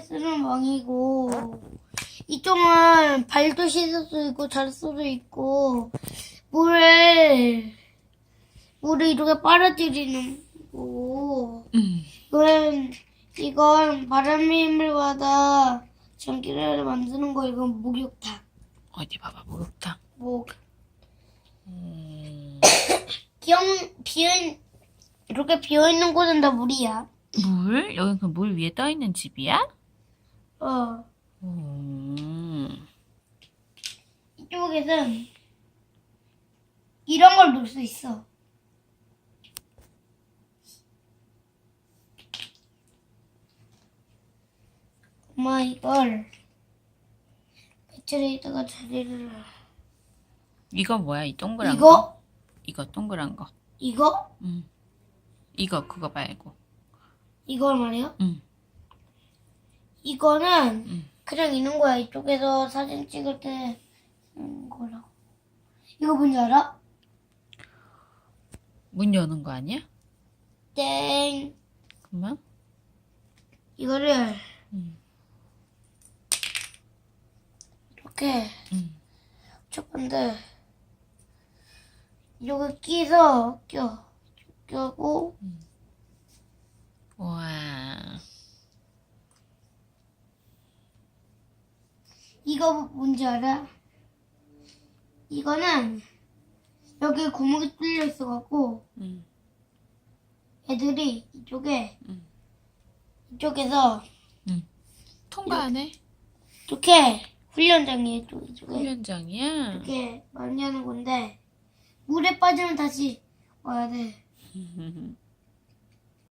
쓰는 왕이고 이쪽은 발도 씻을 수 있고 잘 수도 있고 물을 물을 이렇게 빨아들이는 거고 음. 이건 이건 바람의 힘을 받아 전기를 만드는 거 이건 목욕탕 어디 봐봐 목욕탕. 목 음. 비어 비어 이렇게 비어 있는 곳은 다 물이야. 물? 여기 그물 위에 떠 있는 집이야? 어 음. 이쪽에는 이런 걸 놓을 수 있어. 엄마 이걸 배터리에다가 자리를 이거 뭐야 이 동그란 거? 이거 이거 동그란 거. 이거 음. 이거 그거 말고. 이걸 말이야. 음. 이거는 음. 그냥 있는 거야. 이쪽에서 사진 찍을 때 쓰는 거라고. 이거 뭔지 알아? 문 여는 거 아니야? 땡. 그만. 이거를 음. 이렇게 음. 첫 번째 이렇게 끼서 껴 껴고 와. 이거 뭔지 알아? 이거는 여기 구멍이 뚫려 있어갖고 음. 애들이 이쪽에 음. 이쪽에서 통과하네. 이렇게 훈련장이에요. 이쪽- 이쪽에 훈련장이야. 이렇게 많이 하는 건데 물에 빠지면 다시 와야 돼. 음.